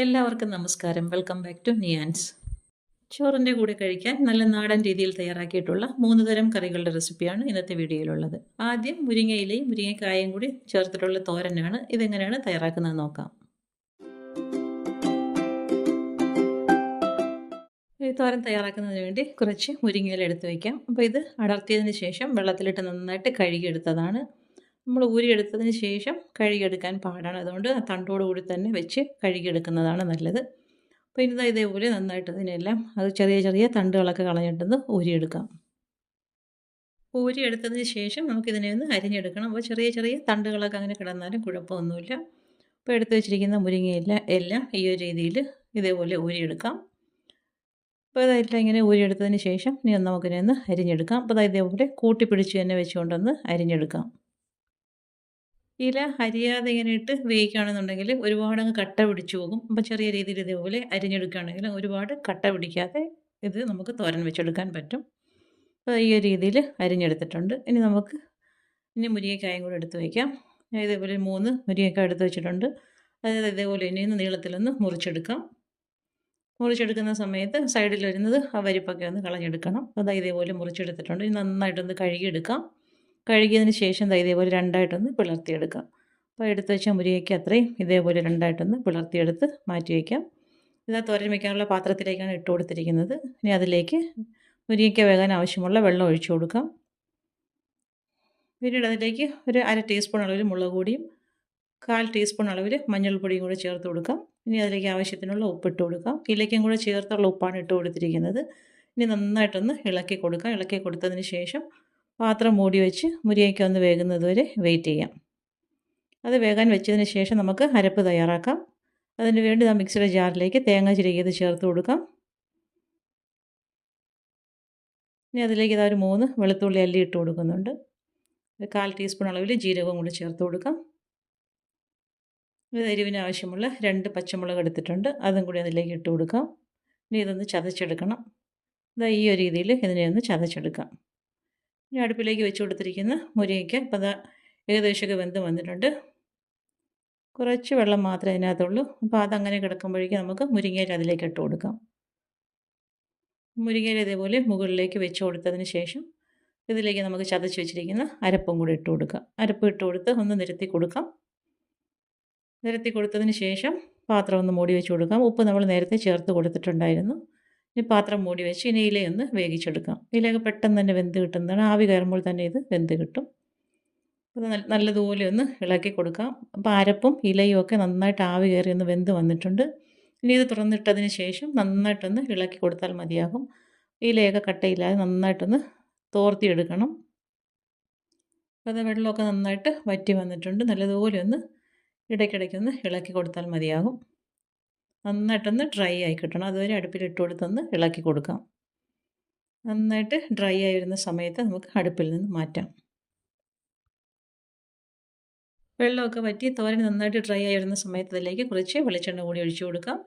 എല്ലാവർക്കും നമസ്കാരം. Welcome back to നിയാൻസ് ചോറിന്റെ കൂടെ കഴിക്കാൻ നല്ല നാടൻ രീതിയിൽ തയ്യാറാക്കിയിട്ടുള്ള മൂന്ന് തരം കറികളുടെ റെസിപ്പിയാണ് ഇന്നത്തെ വീഡിയോയിലുള്ളത്. ആദ്യം മുരിങ്ങയിലയും മുരിങ്ങക്കായും കൂടി ചേർത്തിട്ടുള്ള തോരനാണ്. ഇതെങ്ങനെയാണ് തയ്യാറാക്കുന്നത് നോക്കാം. ഈ തോരൻ തയ്യാറാക്കുന്നതിന് വേണ്ടി കുറച്ച് മുരിങ്ങയില എടുത്ത് വയ്ക്കാം അപ്പോൾ ഇത് അടർത്തിയതിന് ശേഷം വെള്ളത്തിലിട്ട് നന്നായിട്ട് കഴുകിയെടുത്തതാണ്. നമ്മൾ ഊരിയെടുത്തതിന് ശേഷം കഴുകിയെടുക്കാൻ പാടാണ്. അതുകൊണ്ട് ആ തണ്ടോടുകൂടി തന്നെ വെച്ച് കഴുകിയെടുക്കുന്നതാണ് നല്ലത്. അപ്പോൾ ഇനി ഇതേപോലെ നന്നായിട്ട് ഇതിനെല്ലാം അത് ചെറിയ ചെറിയ തണ്ടുകളൊക്കെ കളഞ്ഞിട്ടൊന്ന് ഊരിയെടുക്കാം. ഊരിയെടുത്തതിന് ശേഷം നമുക്കിതിനെ ഒന്ന് അരിഞ്ഞെടുക്കണം. അപ്പോൾ ചെറിയ ചെറിയ തണ്ടുകളൊക്കെ അങ്ങനെ കിടന്നാലും കുഴപ്പമൊന്നുമില്ല. അപ്പോൾ എടുത്തു വെച്ചിരിക്കുന്ന മുരിങ്ങയെല്ലാം എല്ലാം ഈ ഒരു രീതിയിൽ ഇതേപോലെ ഊരിയെടുക്കാം. അപ്പോൾ ഇതെല്ലാം ഇങ്ങനെ ഊരിയെടുത്തതിന് ശേഷം ഇനി നമുക്കിനെ ഒന്ന് അരിഞ്ഞെടുക്കാം. അപ്പോൾ ഇതേപോലെ കൂട്ടിപ്പിടിച്ച് തന്നെ വെച്ചുകൊണ്ടൊന്ന് അരിഞ്ഞെടുക്കാം. ഇല അരിയാതെ ഇങ്ങനെ ഇട്ട് വേവിക്കുകയാണെന്നുണ്ടെങ്കിൽ ഒരുപാട് അങ്ങ് കട്ട പിടിച്ചു പോകും. അപ്പോൾ ചെറിയ രീതിയിൽ ഇതേപോലെ അരിഞ്ഞെടുക്കുകയാണെങ്കിൽ ഒരുപാട് കട്ട പിടിക്കാതെ ഇത് നമുക്ക് തോരൻ വെച്ചെടുക്കാൻ പറ്റും. അപ്പോൾ ഈ ഒരു രീതിയിൽ അരിഞ്ഞെടുത്തിട്ടുണ്ട്. ഇനി നമുക്ക് ഇനി മുരിങ്ങക്കായും കൂടെ എടുത്ത് വയ്ക്കാം. ഞാൻ ഇതേപോലെ മൂന്ന് മുരിങ്ങക്കായ എടുത്ത് വെച്ചിട്ടുണ്ട്. അതായത് ഇതേപോലെ ഇനി ഒന്ന് നീളത്തിലൊന്ന് മുറിച്ചെടുക്കാം. മുറിച്ചെടുക്കുന്ന സമയത്ത് സൈഡിൽ വരുന്നത് ആ വരിപ്പൊക്കെ ഒന്ന് കളഞ്ഞെടുക്കണം. അതായത് ഇതേപോലെ മുറിച്ചെടുത്തിട്ടുണ്ട്. ഇനി നന്നായിട്ടൊന്ന് കഴുകിയെടുക്കാം. കഴുകിയതിന് ശേഷം ഇതേപോലെ രണ്ടായിട്ടൊന്ന് പിളർത്തിയെടുക്കാം. അപ്പോൾ എടുത്ത് വെച്ച മുരിങ്ങയ്ക്ക് അത്രയും ഇതേപോലെ രണ്ടായിട്ടൊന്ന് പിളർത്തിയെടുത്ത് മാറ്റി വയ്ക്കാം ഇതാ തോരൻ വയ്ക്കാനുള്ള പാത്രത്തിലേക്കാണ് ഇട്ട് കൊടുത്തിരിക്കുന്നത്. ഇനി അതിലേക്ക് മുരിങ്ങയ്ക്ക വേകാൻ ആവശ്യമുള്ള വെള്ളം ഒഴിച്ചു കൊടുക്കാം. പിന്നീട് അതിലേക്ക് ഒരു അര ടീസ്പൂൺ അളവിൽ മുളക് പൊടിയും കാൽ ടീസ്പൂൺ അളവിൽ മഞ്ഞൾപ്പൊടിയും കൂടെ ചേർത്ത് കൊടുക്കാം. ഇനി അതിലേക്ക് ആവശ്യത്തിനുള്ള ഉപ്പിട്ട് കൊടുക്കാം. ഇലയ്ക്കും കൂടെ ചേർത്തുള്ള ഉപ്പാണ് ഇട്ട് കൊടുത്തിരിക്കുന്നത്. ഇനി നന്നായിട്ടൊന്ന് ഇളക്കി കൊടുക്കാം. ഇളക്കി കൊടുത്തതിന് ശേഷം പാത്രം മൂടി വെച്ച് മുരിങ്ങയ്ക്ക ഒന്ന് വേകുന്നത് വരെ വെയിറ്റ് ചെയ്യാം. അത് വേകാൻ വെച്ചതിന് ശേഷം നമുക്ക് അരപ്പ് തയ്യാറാക്കാം. അതിന് വേണ്ടി ആ മിക്സിയുടെ ജാറിലേക്ക് തേങ്ങ ചിരകിയത് ചേർത്ത് കൊടുക്കാം. ഇനി അതിലേക്ക് ഇതാ ഒരു മൂന്ന് വെളുത്തുള്ളി അല്ലി ഇട്ട് കൊടുക്കുന്നുണ്ട്. ഒരു കാൽ ടീസ്പൂൺ അളവിൽ ജീരകവും കൂടി ചേർത്ത് കൊടുക്കാം. ഇത് എരിവിന് ആവശ്യമുള്ള രണ്ട് പച്ചമുളക് എടുത്തിട്ടുണ്ട്. അതും കൂടി അതിലേക്ക് ഇട്ട് കൊടുക്കാം. ഇനി ഇതൊന്ന് ചതച്ചെടുക്കണം. ഇതാ ഈ ഒരു രീതിയിൽ ഇതിനെ ഒന്ന് ചതച്ചെടുക്കാം. ഇനി അടുപ്പിലേക്ക് വെച്ച് കൊടുത്തിരിക്കുന്ന മുരിങ്ങയ്ക്ക് ഇപ്പം അതാ ഏകദേശമൊക്കെ വെന്ത് വന്നിട്ടുണ്ട്. കുറച്ച് വെള്ളം മാത്രമേ അതിനകത്തുള്ളൂ. അപ്പോൾ അതങ്ങനെ കിടക്കുമ്പോഴേക്കും നമുക്ക് മുരിങ്ങയില അതിലേക്ക് ഇട്ട് കൊടുക്കാം. മുരിങ്ങയില ഇതേപോലെ മുകളിലേക്ക് വെച്ച് കൊടുത്തതിന് ശേഷം ഇതിലേക്ക് നമുക്ക് ചതച്ച് വെച്ചിരിക്കുന്ന അരപ്പും കൂടി ഇട്ട് കൊടുക്കാം. അരപ്പ് ഇട്ട് കൊടുത്ത് ഒന്ന് നിരത്തി കൊടുക്കാം. നിരത്തി കൊടുത്തതിന് ശേഷം പാത്രം ഒന്ന് മൂടി വെച്ച് കൊടുക്കാം. ഉപ്പ് നമ്മൾ നേരത്തെ ചേർത്ത് കൊടുത്തിട്ടുണ്ടായിരുന്നു. ഇനി പാത്രം മൂടി വെച്ച് ഇനി ഇലയൊന്ന് വേവിച്ചെടുക്കാം. ഇലയൊക്കെ പെട്ടെന്ന് തന്നെ വെന്ത് കിട്ടുന്നതാണ്. ആവി കയറുമ്പോൾ തന്നെ ഇത് വെന്ത് കിട്ടും. അത് നല്ലതുപോലെ ഒന്ന് ഇളക്കി കൊടുക്കാം. അപ്പോൾ അരപ്പും ഇലയും ഒക്കെ നന്നായിട്ട് ആവി കയറി ഒന്ന് വെന്ത് വന്നിട്ടുണ്ട്. ഇനി ഇത് തുറന്നിട്ടതിന് ശേഷം നന്നായിട്ടൊന്ന് ഇളക്കി കൊടുത്താൽ മതിയാകും. ഇലയൊക്കെ കട്ടയില്ലാതെ നന്നായിട്ടൊന്ന് തോർത്തിയെടുക്കണം. അപ്പോൾ അത് വെള്ളമൊക്കെ നന്നായിട്ട് വറ്റി വന്നിട്ടുണ്ട്. നല്ലതുപോലെ ഒന്ന് ഇടയ്ക്കിടയ്ക്കൊന്ന് ഇളക്കി കൊടുത്താൽ മതിയാകും. നന്നായിട്ടൊന്ന് ഡ്രൈ ആയി കിട്ടണം. അതുവരെ അടുപ്പിലിട്ട് കൊടുത്തൊന്ന് ഇളക്കി കൊടുക്കാം. നന്നായിട്ട് ഡ്രൈ ആയി വരുന്ന സമയത്ത് നമുക്ക് അടുപ്പിൽ നിന്ന് മാറ്റാം. വെള്ളമൊക്കെ വറ്റി തോരൻ നന്നായിട്ട് ഡ്രൈ ആയി വരുന്ന സമയത്ത് അതിലേക്ക് കുറച്ച് വെളിച്ചെണ്ണ കൂടി ഒഴിച്ചു കൊടുക്കാം.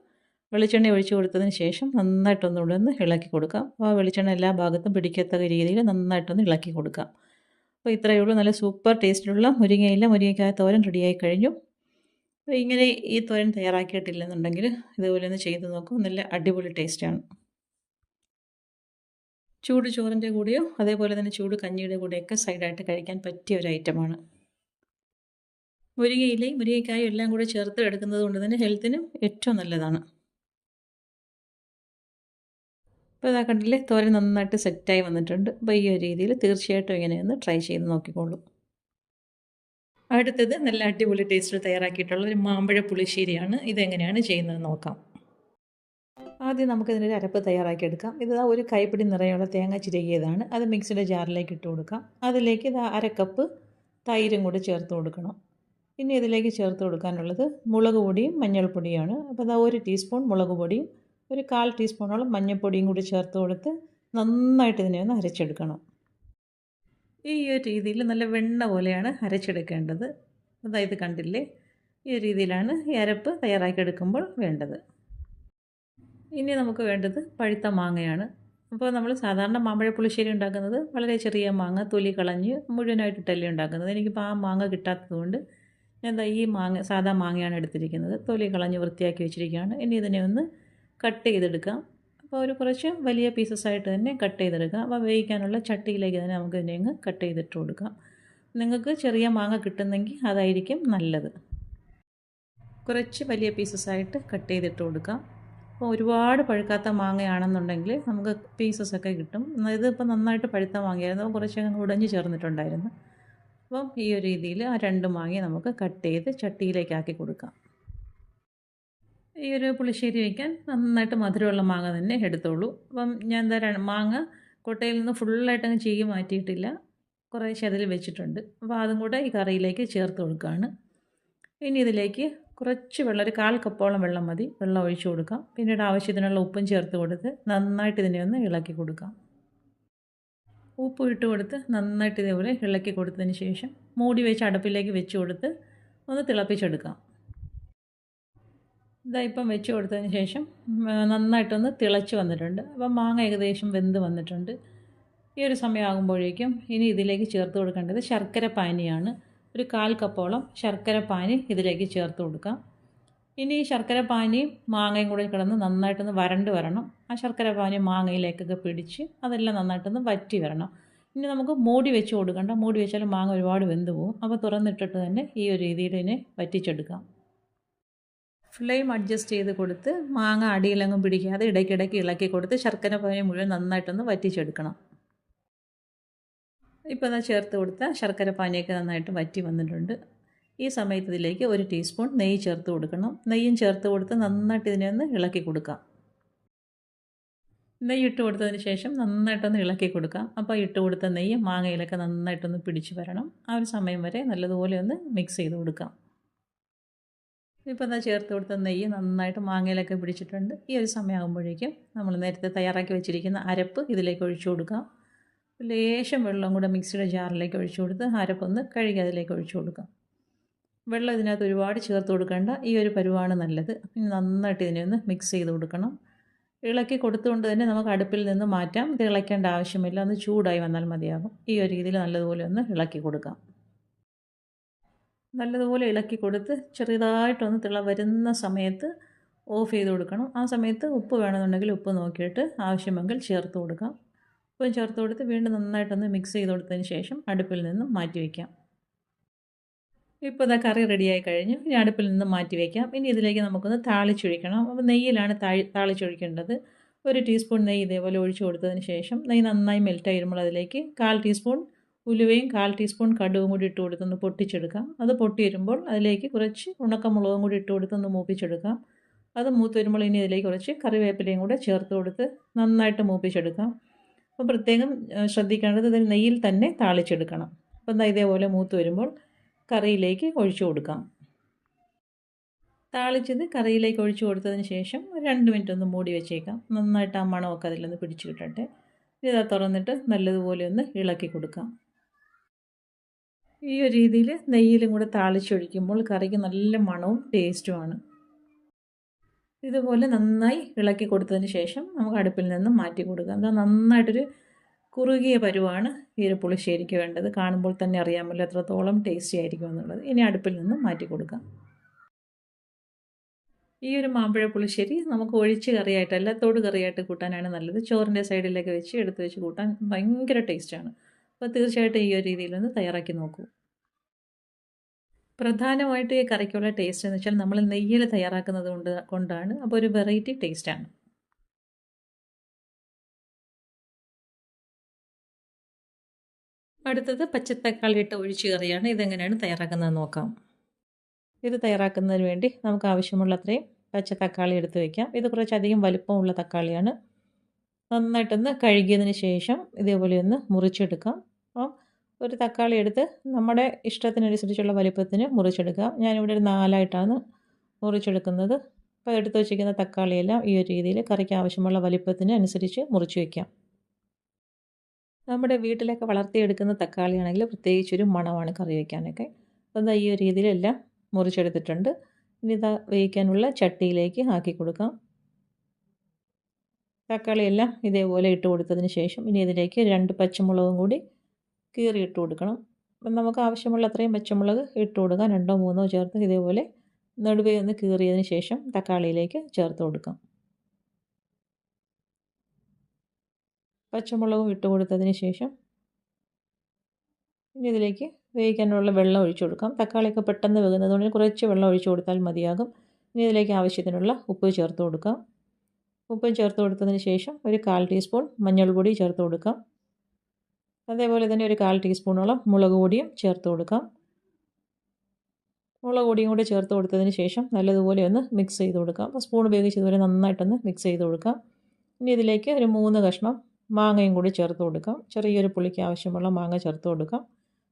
വെളിച്ചെണ്ണ ഒഴിച്ചു കൊടുത്തതിന് ശേഷം നന്നായിട്ടൊന്നുകൂടെ ഒന്ന് ഇളക്കി കൊടുക്കാം. അപ്പോൾ ആ വെളിച്ചെണ്ണ എല്ലാ ഭാഗത്തും പിടിക്കത്തക്ക രീതിയിൽ നന്നായിട്ടൊന്ന് ഇളക്കി കൊടുക്കാം. അപ്പോൾ ഇത്രയേ ഉള്ളൂ. നല്ല സൂപ്പർ ടേസ്റ്റിലുള്ള മുരിങ്ങയില്ല മുരിങ്ങയ്ക്കായ തോരൻ റെഡിയായി കഴിഞ്ഞു. അപ്പോൾ ഇങ്ങനെ ഈ തോരൻ തയ്യാറാക്കിയിട്ടില്ലെന്നുണ്ടെങ്കിൽ ഇതുപോലെ ഒന്ന് ചെയ്ത് നോക്കും. നല്ല അടിപൊളി ടേസ്റ്റാണ് ചൂട് ചോറിന്റെ കൂടെയോ അതേപോലെ തന്നെ ചൂട് കഞ്ഞിയുടെ കൂടെയൊക്കെ സൈഡായിട്ട് കഴിക്കാൻ പറ്റിയ ഒരു ഐറ്റമാണ് മുരിങ്ങയിലയും മുരിങ്ങക്കായും എല്ലാം കൂടെ ചേർത്ത് എടുക്കുന്നത് കൊണ്ട് തന്നെ ഹെൽത്തിനും ഏറ്റവും നല്ലതാണ്. അപ്പോൾ ഇതാ കണ്ടില്ലേ തോരൻ നന്നായിട്ട് സെറ്റായി വന്നിട്ടുണ്ട്. അപ്പോൾ ഈ ഒരു രീതിയിൽ തീർച്ചയായിട്ടും ഇങ്ങനെയൊന്ന് ട്രൈ ചെയ്ത് നോക്കിക്കോളൂ. അടുത്തത് നല്ല അടിപൊളി ടേസ്റ്റിൽ തയ്യാറാക്കിയിട്ടുള്ള ഒരു മാമ്പഴ പുളിശ്ശേരിയാണ്. ഇതെങ്ങനെയാണ് ചെയ്യുന്നത് നോക്കാം. ആദ്യം നമുക്കിതിന്റെ ഒരു അരപ്പ് തയ്യാറാക്കിയെടുക്കാം. ഇത് ഒരു കൈപ്പിടി നിറയുള്ള തേങ്ങ ചിരകിയതാണ്. അത് മിക്സിയുടെ ജാറിലേക്ക് ഇട്ട് കൊടുക്കാം. അതിലേക്ക് ഇത് അരക്കപ്പ് തൈരും കൂടി ചേർത്ത് കൊടുക്കണം. ഇനി ഇതിലേക്ക് ചേർത്ത് കൊടുക്കാനുള്ളത് മുളക് പൊടിയും മഞ്ഞൾപ്പൊടിയാണ് അപ്പോൾ അതാ ഒരു ടീസ്പൂൺ മുളക് പൊടിയും ഒരു കാൽ ടീസ്പൂണോളം മഞ്ഞൾപ്പൊടിയും കൂടി ചേർത്ത് കൊടുത്ത് നന്നായിട്ട് ഇതിനെ ഒന്ന് അരച്ചെടുക്കണം. ഈ ഒരു രീതിയിൽ നല്ല വെണ്ണ പോലെയാണ് അരച്ചെടുക്കേണ്ടത്. അതായത് കണ്ടില്ലേ? ഈ രീതിയിലാണ് ഈ അരപ്പ് തയ്യാറാക്കിയെടുക്കുമ്പോൾ വേണ്ടത്. ഇനി നമുക്ക് വേണ്ടത് പഴുത്ത മാങ്ങയാണ്. അപ്പോൾ നമ്മൾ സാധാരണ മാമ്പഴ പുളിശ്ശേരി ഉണ്ടാക്കുന്നത് വളരെ ചെറിയ മാങ്ങ തൊലി കളഞ്ഞ് മുഴുവനായിട്ടിട്ടല്ലേ ഉണ്ടാക്കുന്നത്. എനിക്കിപ്പോൾ ആ മാങ്ങ കിട്ടാത്തത് കൊണ്ട് എന്താ ഈ മാങ്ങ സാധാ മാങ്ങയാണ് എടുത്തിരിക്കുന്നത്. തൊലി കളഞ്ഞ് വൃത്തിയാക്കി വെച്ചിരിക്കുകയാണ്. ഇനി ഇതിനെ ഒന്ന് കട്ട് ചെയ്തെടുക്കാം. അപ്പോൾ ഒരു കുറച്ച് വലിയ പീസസ് ആയിട്ട് തന്നെ കട്ട് ചെയ്തെടുക്കുക. അപ്പോൾ വേവിക്കാനുള്ള ചട്ടിയിലേക്ക് തന്നെ നമുക്ക് ഇതിനെ അങ്ങ് കട്ട് ചെയ്തിട്ട് കൊടുക്കാം. നിങ്ങൾക്ക് ചെറിയ മാങ്ങ കിട്ടുന്നെങ്കിൽ അതായിരിക്കും നല്ലത്. കുറച്ച് വലിയ പീസസ് ആയിട്ട് കട്ട് ചെയ്തിട്ട് കൊടുക്കാം. അപ്പോൾ ഒരുപാട് പഴുക്കാത്ത മാങ്ങയാണെന്നുണ്ടെങ്കിൽ നമുക്ക് പീസസ് ഒക്കെ കിട്ടും. ഇതിപ്പോൾ നന്നായിട്ട് പഴുത്ത മാങ്ങയായിരുന്നു. കുറച്ചങ്ങ് ഉടഞ്ഞ് ചേർന്നിട്ടുണ്ടായിരുന്നു. അപ്പം ഈ ഒരു രീതിയിൽ ആ രണ്ട് മാങ്ങയെ നമുക്ക് കട്ട് ചെയ്ത് ചട്ടിയിലേക്കാക്കി കൊടുക്കാം. ഈ ഒരു പുളിശ്ശേരി വയ്ക്കാൻ നന്നായിട്ട് മധുരമുള്ള മാങ്ങ തന്നെ എടുത്തോളൂ. അപ്പം ഞാൻ എന്താ മാങ്ങ കൊട്ടയിൽ നിന്ന് ഫുള്ളായിട്ട് അങ്ങ് ചീകി മാറ്റിയിട്ടില്ല. കുറേ അതിൽ വെച്ചിട്ടുണ്ട്. അപ്പോൾ അതും കൂടെ ഈ കറിയിലേക്ക് ചേർത്ത് കൊടുക്കുകയാണ്. ഇനി ഇതിലേക്ക് കുറച്ച് വെള്ളം ഒരു കാൽ കപ്പോളം വെള്ളം മതി. വെള്ളം ഒഴിച്ചു കൊടുക്കാം. പിന്നീട് ആവശ്യത്തിനുള്ള ഉപ്പും ചേർത്ത് കൊടുത്ത് നന്നായിട്ട് ഇതിനെ ഒന്ന് ഇളക്കി കൊടുക്കാം. ഉപ്പ് ഇട്ട് കൊടുത്ത് നന്നായിട്ട് ഇതേപോലെ ഇളക്കി കൊടുത്തതിന് ശേഷം മൂടി വെച്ച് അടുപ്പിലേക്ക് വെച്ച് കൊടുത്ത് ഒന്ന് തിളപ്പിച്ചെടുക്കാം. ഇതാ ഇപ്പം വെച്ച് കൊടുത്തതിന് ശേഷം നന്നായിട്ടൊന്ന് തിളച്ച് വന്നിട്ടുണ്ട്. അപ്പം മാങ്ങ ഏകദേശം വെന്ത് വന്നിട്ടുണ്ട്. ഈ ഒരു സമയമാകുമ്പോഴേക്കും ഇനി ഇതിലേക്ക് ചേർത്ത് കൊടുക്കേണ്ടത് ശർക്കര പാനിയാണ്. ഒരു കാൽ കപ്പോളം ശർക്കര പാനി ഇതിലേക്ക് ചേർത്ത് കൊടുക്കാം. ഇനി ഈ ശർക്കര പാനിയും മാങ്ങയും കൂടി കിടന്ന് നന്നായിട്ടൊന്ന് വരണ്ട് വരണം. ആ ശർക്കര പാനി മാങ്ങയിലേക്കൊക്കെ പിടിച്ച് അതെല്ലാം നന്നായിട്ടൊന്ന് വറ്റി വരണം. ഇനി നമുക്ക് മൂടി വെച്ച് കൊടുക്കണ്ട. മൂടി വെച്ചാൽ മാങ്ങ ഒരുപാട് വെന്ത് പോകും. അപ്പോൾ തുറന്നിട്ടിട്ട് തന്നെ ഈ ഒരു രീതിയിൽ ഇതിനെ വറ്റിച്ചെടുക്കാം. ഫ്ലെയിം അഡ്ജസ്റ്റ് ചെയ്ത് കൊടുത്ത് മാങ്ങ അടിയിലങ്ങും പിടിക്കാതെ ഇടയ്ക്കിടയ്ക്ക് ഇളക്കി കൊടുത്ത് ശർക്കര പാനി മുഴുവൻ നന്നായിട്ടൊന്ന് വറ്റിച്ചെടുക്കണം. ഇപ്പോൾ എന്നാൽ ചേർത്ത് കൊടുത്ത ശർക്കര പാനിയൊക്കെ നന്നായിട്ട് വറ്റി വന്നിട്ടുണ്ട്. ഈ സമയത്ത് ഇതിലേക്ക് ഒരു ടീസ്പൂൺ നെയ്യ് ചേർത്ത് കൊടുക്കണം. നെയ്യും ചേർത്ത് കൊടുത്ത് നന്നായിട്ട് ഇതിനെ ഒന്ന് ഇളക്കി കൊടുക്കാം. നെയ്യ് ഇട്ട് കൊടുത്തതിന് ശേഷം നന്നായിട്ടൊന്ന് ഇളക്കി കൊടുക്കാം. അപ്പോൾ ഇട്ട് കൊടുത്ത നെയ്യ് മാങ്ങയിലൊക്കെ നന്നായിട്ടൊന്ന് പിടിച്ച് വരണം. ആ ഒരു സമയം വരെ നല്ലതുപോലെ ഒന്ന് മിക്സ് ചെയ്ത് കൊടുക്കാം. ഇപ്പോൾ എന്താ ചേർത്ത് കൊടുത്ത നെയ്യ് നന്നായിട്ട് മാങ്ങയിലൊക്കെ പിടിച്ചിട്ടുണ്ട്. ഈ ഒരു സമയമാകുമ്പോഴേക്കും നമ്മൾ നേരത്തെ തയ്യാറാക്കി വെച്ചിരിക്കുന്ന അരപ്പ് ഇതിലേക്ക് ഒഴിച്ചു കൊടുക്കാം. ലേശം വെള്ളം കൂടെ മിക്സിയുടെ ജാറിലേക്ക് ഒഴിച്ചു കൊടുത്ത് അരപ്പൊന്ന് കഴുകി അതിലേക്ക് ഒഴിച്ചു കൊടുക്കാം. വെള്ളം ഇതിനകത്ത് ഒരുപാട് ചേർത്ത് കൊടുക്കേണ്ട ഈ ഒരു പരുവാണ് നല്ലത്. നന്നായിട്ട് ഇതിനെ ഒന്ന് മിക്സ് ചെയ്ത് കൊടുക്കണം. ഇളക്കി കൊടുത്തുകൊണ്ട് തന്നെ നമുക്ക് അടുപ്പിൽ നിന്ന് മാറ്റാം. ഇത് ഇളയ്ക്കേണ്ട ആവശ്യമില്ല. ഒന്ന് ചൂടായി വന്നാൽ മതിയാകും. ഈ ഒരു രീതിയിൽ നല്ലതുപോലെ ഒന്ന് ഇളക്കി കൊടുക്കാം. നല്ലതുപോലെ ഇളക്കി കൊടുത്ത് ചെറുതായിട്ടൊന്ന് തിള വരുന്ന സമയത്ത് ഓഫ് ചെയ്ത് കൊടുക്കണം. ആ സമയത്ത് ഉപ്പ് വേണമെന്നുണ്ടെങ്കിൽ ഉപ്പ് നോക്കിയിട്ട് ആവശ്യമെങ്കിൽ ചേർത്ത് കൊടുക്കാം. ഉപ്പും ചേർത്ത് കൊടുത്ത് വീണ്ടും നന്നായിട്ടൊന്ന് മിക്സ് ചെയ്ത് കൊടുത്തതിന് ശേഷം അടുപ്പിൽ നിന്നും മാറ്റി വയ്ക്കാം ഇപ്പോൾ ഇതാ കറി റെഡിയായി കഴിഞ്ഞു. ഇനി അടുപ്പിൽ നിന്ന് മാറ്റി വയ്ക്കാം ഇനി ഇതിലേക്ക് നമുക്കൊന്ന് താളിച്ചൊഴിക്കണം അപ്പോൾ നെയ്യിലാണ് താഴി താളിച്ചൊഴിക്കേണ്ടത് ഒരു ടീസ്പൂൺ നെയ്യ് ഇതേപോലെ ഒഴിച്ചു കൊടുത്തതിന് ശേഷം നെയ്യ് നന്നായി മെൽറ്റായി വരുമ്പോൾ അതിലേക്ക് കാൽ ടീസ്പൂൺ ഉലുവയും കാൽ ടീസ്പൂൺ കടുവും കൂടി ഇട്ട് കൊടുത്തൊന്ന് പൊട്ടിച്ചെടുക്കാം. അത് പൊട്ടി വരുമ്പോൾ അതിലേക്ക് കുറച്ച് ഉണക്കമുളകും കൂടി ഇട്ട് കൊടുത്തൊന്ന് മൂപ്പിച്ചെടുക്കാം. അത് മൂത്ത് വരുമ്പോൾ ഇനി അതിലേക്ക് കുറച്ച് കറിവേപ്പിലയും കൂടെ ചേർത്ത് കൊടുത്ത് നന്നായിട്ട് മൂപ്പിച്ചെടുക്കാം. അപ്പോൾ പ്രത്യേകം ശ്രദ്ധിക്കേണ്ടത് ഇതിൽ നെയ്യിൽ തന്നെ താളിച്ചെടുക്കണം. അപ്പം ഇതേപോലെ മൂത്ത് വരുമ്പോൾ കറിയിലേക്ക് ഒഴിച്ചു കൊടുക്കാം. താളിച്ചത് കറിയിലേക്ക് ഒഴിച്ചു കൊടുത്തതിന് ശേഷം രണ്ട് മിനിറ്റ് ഒന്ന് മൂടി വെച്ചേക്കാം. നന്നായിട്ട് ആ മണമൊക്കെ അതിലൊന്ന് പിടിച്ചു കിട്ടട്ടെ. ഇത് തുറന്നിട്ട് നല്ലതുപോലെ ഒന്ന് ഇളക്കി കൊടുക്കാം. ഈ ഒരു രീതിയിൽ നെയ്യിലും കൂടെ താളിച്ചൊഴിക്കുമ്പോൾ കറിക്ക് നല്ല മണവും ടേസ്റ്റുമാണ് ഇതുപോലെ നന്നായി ഇളക്കി കൊടുത്തതിന് ശേഷം നമുക്ക് അടുപ്പിൽ നിന്ന് മാറ്റി കൊടുക്കാം. അത് നന്നായിട്ടൊരു കുറുകിയ പരുവാണ് ഈ ഒരു പുളിശ്ശേരിക്ക് വേണ്ടത്. കാണുമ്പോൾ തന്നെ അറിയാമല്ലോ എത്രത്തോളം ടേസ്റ്റി ആയിരിക്കും എന്നുള്ളത്. ഇനി അടുപ്പിൽ നിന്ന് മാറ്റി കൊടുക്കാം. ഈ ഒരു മാമ്പഴ പുളിശ്ശേരി നമുക്ക് ഒഴിച്ച് കറിയായിട്ടല്ല തോട് കറിയായിട്ട് കൂട്ടാനാണ് നല്ലത്. ചോറിന്റെ സൈഡിലൊക്കെ വെച്ച് എടുത്ത് വെച്ച് കൂട്ടാൻ ഭയങ്കര ടേസ്റ്റാണ് അപ്പോൾ തീർച്ചയായിട്ടും ഈ ഒരു രീതിയിലൊന്ന് തയ്യാറാക്കി നോക്കൂ. പ്രധാനമായിട്ട് ഈ കറിക്കുള്ള ടേസ്റ്റ് എന്ന് വെച്ചാൽ നമ്മൾ നെയ്യിൽ തയ്യാറാക്കുന്നത് കൊണ്ട് കൊണ്ടാണ്. അപ്പോൾ ഒരു വെറൈറ്റി ടേസ്റ്റാണ് അടുത്തത് പച്ചത്തക്കാളി ഇട്ട് ഒഴിച്ചു കറിയാണ്. ഇതെങ്ങനെയാണ് തയ്യാറാക്കുന്നത് നോക്കാം. ഇത് തയ്യാറാക്കുന്നതിന് വേണ്ടി നമുക്ക് ആവശ്യമുള്ള അത്രയും പച്ച തക്കാളി എടുത്ത് വയ്ക്കാം ഇത് കുറച്ചധികം വലുപ്പമുള്ള തക്കാളിയാണ്. നന്നായിട്ടൊന്ന് കഴുകിയതിന് ശേഷം ഇതേപോലെ ഒന്ന് മുറിച്ചെടുക്കാം. ഒരു തക്കാളി എടുത്ത് നമ്മുടെ ഇഷ്ടത്തിനനുസരിച്ചുള്ള വലിപ്പത്തിന് മുറിച്ചെടുക്കാം ഞാനിവിടെ ഒരു നാലായിട്ടാണ് മുറിച്ചെടുക്കുന്നത്. അപ്പോൾ എടുത്ത് വച്ചിരിക്കുന്ന തക്കാളിയെല്ലാം ഈ ഒരു രീതിയിൽ കറിക്ക് ആവശ്യമുള്ള വലിപ്പത്തിന് അനുസരിച്ച് മുറിച്ച് വയ്ക്കാം നമ്മുടെ വീട്ടിലൊക്കെ വളർത്തിയെടുക്കുന്ന തക്കാളിയാണെങ്കിൽ പ്രത്യേകിച്ചൊരു മണമാണ് കറി വയ്ക്കാനൊക്കെ അപ്പോൾ ഈ ഒരു രീതിയിലെല്ലാം മുറിച്ചെടുത്തിട്ടുണ്ട്. ഇനി ഇതാ വേവിക്കാനുള്ള ചട്ടിയിലേക്ക് ആക്കി കൊടുക്കാം. തക്കാളിയെല്ലാം ഇതേപോലെ ഇട്ട് കൊടുത്തതിന് ശേഷം ഇനി ഇതിലേക്ക് രണ്ട് പച്ചമുളകും കൂടി കീറി ഇട്ട് കൊടുക്കണം നമുക്ക് ആവശ്യമുള്ള അത്രയും പച്ചമുളക് ഇട്ട് കൊടുക്കാം. രണ്ടോ മൂന്നോ ചേർത്ത് ഇതേപോലെ നടുവേ ഒന്ന് കീറിയതിന് ശേഷം തക്കാളിയിലേക്ക് ചേർത്ത് കൊടുക്കാം. പച്ചമുളകും ഇട്ട് കൊടുത്തതിന് ശേഷം ഇനി ഇതിലേക്ക് വേവിക്കാനുള്ള വെള്ളം ഒഴിച്ചു കൊടുക്കാം. തക്കാളിയൊക്കെ പെട്ടെന്ന് വേകുന്നതുകൊണ്ട് കുറച്ച് വെള്ളം ഒഴിച്ചു കൊടുത്താൽ മതിയാകും. ഇനി ഇതിലേക്ക് ആവശ്യത്തിനുള്ള ഉപ്പ് ചേർത്ത് കൊടുക്കാം. ഉപ്പും ചേർത്ത് കൊടുത്തതിന് ശേഷം ഒരു കാൽ ടീസ്പൂൺ മഞ്ഞൾപ്പൊടി ചേർത്ത് കൊടുക്കാം. അതേപോലെ തന്നെ ഒരു കാൽ ടീസ്പൂണോളം മുളക് പൊടിയും ചേർത്ത് കൊടുക്കാം. മുളക് പൊടിയും കൂടി ചേർത്ത് കൊടുത്തതിന് ശേഷം നല്ലതുപോലെ ഒന്ന് മിക്സ് ചെയ്ത് കൊടുക്കാം. അപ്പോൾ സ്പൂൺ ഉപയോഗിച്ച് ഇതുവരെ നന്നായിട്ടൊന്ന് മിക്സ് ചെയ്ത് കൊടുക്കാം. ഇനി ഇതിലേക്ക് ഒരു മൂന്ന് കഷ്ണം മാങ്ങയും കൂടി ചേർത്ത് കൊടുക്കാം. ചെറിയൊരു പുളിക്ക് ആവശ്യമുള്ള മാങ്ങ ചേർത്ത് കൊടുക്കാം.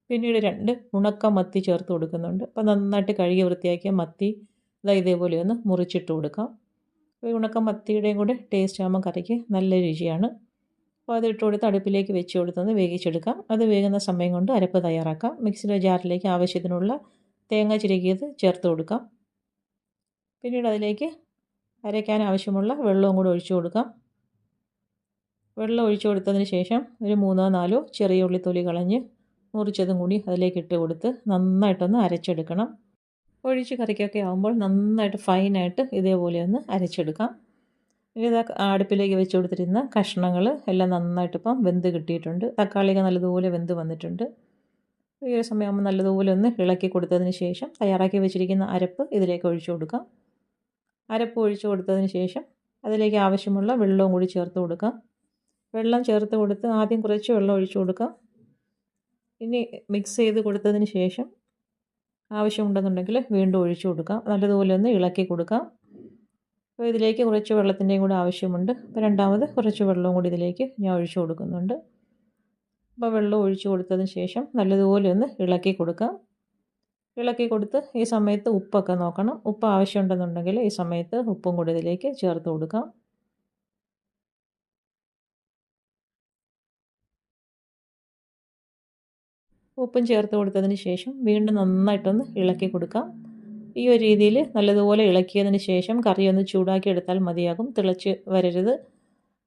പിന്നീട് രണ്ട് ഉണക്ക മത്തി ചേർത്ത് കൊടുക്കുന്നുണ്ട്. അപ്പോൾ നന്നായിട്ട് കഴുകി വൃത്തിയാക്കിയ മത്തി ഇതാ ഇതേപോലെ ഒന്ന് മുറിച്ചിട്ട് കൊടുക്കാം. ഉണക്ക മത്തിയുടെയും കൂടെ ടേസ്റ്റ് ആകുമ്പോൾ കറിക്ക് നല്ല രുചിയാണ്. അപ്പോൾ അത് ഇട്ട് കൊടുത്ത് അടുപ്പിലേക്ക് വെച്ച് കൊടുത്തൊന്ന് വേവിച്ചെടുക്കാം. അത് വേകുന്ന സമയം കൊണ്ട് അരപ്പ് തയ്യാറാക്കാം. മിക്സിയുടെ ജാറിലേക്ക് ആവശ്യത്തിനുള്ള തേങ്ങ ചിരകിയത് ചേർത്ത് കൊടുക്കാം. പിന്നീട് അതിലേക്ക് അരയ്ക്കാൻ ആവശ്യമുള്ള വെള്ളവും കൂടെ ഒഴിച്ചു കൊടുക്കാം. വെള്ളം ഒഴിച്ചു കൊടുത്തതിന് ശേഷം ഒരു മൂന്നോ നാലോ ചെറിയ ഉള്ളിത്തൊലി കളഞ്ഞ് മുറിച്ചതും കൂടി അതിലേക്ക് ഇട്ട് കൊടുത്ത് നന്നായിട്ടൊന്ന് അരച്ചെടുക്കണം. ഒഴിച്ച് കറിക്കൊക്കെ ആകുമ്പോൾ നന്നായിട്ട് ഫൈനായിട്ട് ഇതേപോലെ ഒന്ന് അരച്ചെടുക്കാം. ഇത് അടുപ്പിലേക്ക് വെച്ച് കൊടുത്തിരുന്ന കഷ്ണങ്ങൾ എല്ലാം നന്നായിട്ടിപ്പം വെന്ത് കിട്ടിയിട്ടുണ്ട്. തക്കാളിയൊക്കെ നല്ലതുപോലെ വെന്ത് വന്നിട്ടുണ്ട്. ഈ ഒരു സമയമാകുമ്പോൾ നല്ലതുപോലെ ഒന്ന് ഇളക്കി കൊടുത്തതിന് ശേഷം തയ്യാറാക്കി വെച്ചിരിക്കുന്ന അരപ്പ് ഇതിലേക്ക് ഒഴിച്ചു കൊടുക്കാം. അരപ്പ് ഒഴിച്ചു കൊടുത്തതിന് ശേഷം അതിലേക്ക് ആവശ്യമുള്ള വെള്ളവും കൂടി ചേർത്ത് കൊടുക്കാം. വെള്ളം ചേർത്ത് കൊടുത്ത് ആദ്യം കുറച്ച് വെള്ളം ഒഴിച്ചു കൊടുക്കാം. ഇനി മിക്സ് ചെയ്ത് കൊടുത്തതിന് ശേഷം ആവശ്യമുണ്ടെന്നുണ്ടെങ്കിൽ വീണ്ടും ഒഴിച്ചു കൊടുക്കാം. നല്ലതുപോലെ ഒന്ന് ഇളക്കി കൊടുക്കാം. അപ്പോൾ ഇതിലേക്ക് കുറച്ച് വെള്ളത്തിന്റെയും കൂടെ ആവശ്യമുണ്ട്. അപ്പോൾ രണ്ടാമത് കുറച്ച് വെള്ളവും കൂടി ഇതിലേക്ക് ഞാൻ ഒഴിച്ചു കൊടുക്കുന്നുണ്ട്. അപ്പോൾ വെള്ളം ഒഴിച്ചു കൊടുത്തതിന് ശേഷം നല്ലതുപോലെ ഒന്ന് ഇളക്കി കൊടുക്കാം. ഇളക്കി കൊടുത്ത് ഈ സമയത്ത് ഉപ്പൊക്കെ നോക്കണം. ഉപ്പ് ആവശ്യമുണ്ടെന്നുണ്ടെങ്കിൽ ഈ സമയത്ത് ഉപ്പും കൂടി ഇതിലേക്ക് ചേർത്ത് കൊടുക്കാം. ഉപ്പും ചേർത്ത് കൊടുത്തതിന് ശേഷം വീണ്ടും നന്നായിട്ടൊന്ന് ഇളക്കി കൊടുക്കാം. ഈ ഒരു രീതിയിൽ നല്ലതുപോലെ ഇളക്കിയതിന് ശേഷം കറി ഒന്ന് ചൂടാക്കി എടുത്താൽ മതിയാകും. തിളച്ച് വരരുത്.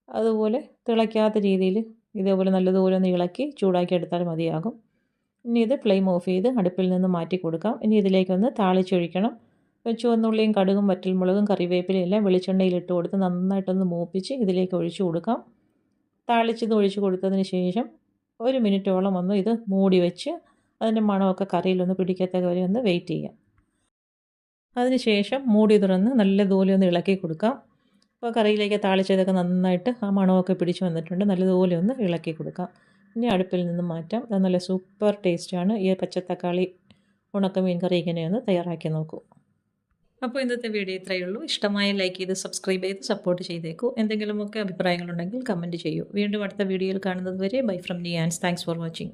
അതുപോലെ തിളയ്ക്കാത്ത രീതിയിൽ ഇതേപോലെ നല്ലതുപോലെ ഒന്ന് ഇളക്കി ചൂടാക്കി എടുത്താൽ മതിയാകും. ഇനി ഇത് ഫ്ലെയിം ഓഫ് ചെയ്ത് അടുപ്പിൽ നിന്ന് മാറ്റി കൊടുക്കാം. ഇനി ഇതിലേക്കൊന്ന് താളിച്ചൊഴിക്കണം. ചുവന്നുള്ളിയും കടുകും വറ്റൽമുളകും കറിവേപ്പിലയും എല്ലാം വെളിച്ചെണ്ണയിൽ ഇട്ട് കൊടുത്ത് നന്നായിട്ടൊന്ന് മൂപ്പിച്ച് ഇതിലേക്ക് ഒഴിച്ചു കൊടുക്കാം. താളിച്ചത് ഒഴിച്ചു കൊടുത്തതിന് ശേഷം ഒരു മിനിറ്റോളം ഒന്ന് ഇത് മൂടി വെച്ച് അതിന്റെ മണമൊക്കെ കറിയിലൊന്ന് പിടിക്കത്തക്ക വരെ ഒന്ന് വെയിറ്റ് ചെയ്യാം. അതിനുശേഷം മൂടി തുറന്ന് നല്ലതുപോലെ ഒന്ന് ഇളക്കി കൊടുക്കാം. അപ്പോൾ കറിയിലേക്ക് താളിച്ചതൊക്കെ നന്നായിട്ട് ആ മണമൊക്കെ പിടിച്ച് വന്നിട്ടുണ്ട്. നല്ലതുപോലെ ഒന്ന് ഇളക്കി കൊടുക്കാം. ഇനി അടുപ്പിൽ നിന്ന് മാറ്റാം. അത് നല്ല സൂപ്പർ ടേസ്റ്റാണ്. ഈ പച്ചത്തക്കാളി ഉണക്ക മീൻ കറി ഇങ്ങനെയൊന്ന് തയ്യാറാക്കി നോക്കൂ. അപ്പോൾ ഇന്നത്തെ വീഡിയോ ഇത്രയേ ഉള്ളൂ. ഇഷ്ടമായ ലൈക്ക് ചെയ്ത് സബ്സ്ക്രൈബ് ചെയ്ത് സപ്പോർട്ട് ചെയ്തേക്കൂ. എന്തെങ്കിലുമൊക്കെ അഭിപ്രായങ്ങളുണ്ടെങ്കിൽ കമന്റ് ചെയ്യൂ. വീണ്ടും അടുത്ത വീഡിയോയിൽ കാണുന്നത് വരെ bye from Niyans thanks for watching.